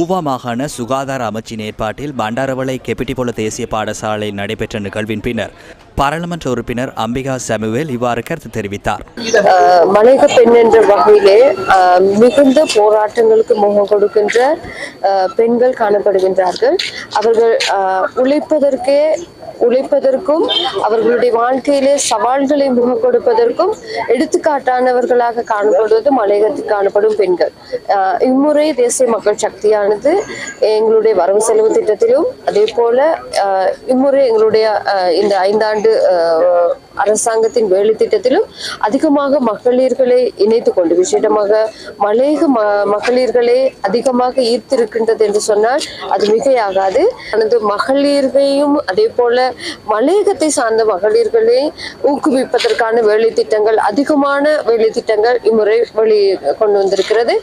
ஊவா மாகாண சுகாதார அமைச்சின் ஏற்பாட்டில் பண்டாரவளை கெப்பிட்டிபொல தேசிய பாடசாலையில் நடைபெற்ற நிகழ்வின் பின்னர் பாராளுமன்ற உறுப்பினர் அம்பிகா சமுவேல் இவ்வாறு கருத்து தெரிவித்தார். மனித பெண் என்ற வகையிலே மிகுந்த போராட்டங்களுக்கு முகம் கொடுக்கின்ற பெண்கள் காணப்படுகின்றார்கள். அவர்கள் உழைப்பதற்கே உழைப்பதற்கும் அவர்களுடைய வாழ்க்கையிலே சவால்களை முகம் கொடுப்பதற்கும் எடுத்துக்காட்டானவர்களாக காணப்படுவது மலையகத்தில் காணப்படும் பெண்கள். இம்முறை தேசிய மக்கள் சக்தியானது எங்களுடைய வரவு செலவு திட்டத்திலும் அதே போல இம்முறை எங்களுடைய இந்த ஐந்தாண்டு அரசாங்கத்தின் வேலை திட்டத்திலும் அதிகமாக மகளிர்களை இணைத்துக் கொண்டு விசேடமாக மலேக ம மகளிர்களே அதிகமாக ஈர்த்திருக்கின்றது என்று சொன்னால் அது மிகையாகாது. தனது மகளிர்களையும் அதே போல மலையகத்தை சார்ந்த மகளிர்களை ஊக்குவிப்பதற்கான வேலை திட்டங்கள் அதிகமான வேலை திட்டங்கள் இம்முறை வெளி கொண்டு வந்திருக்கிறது.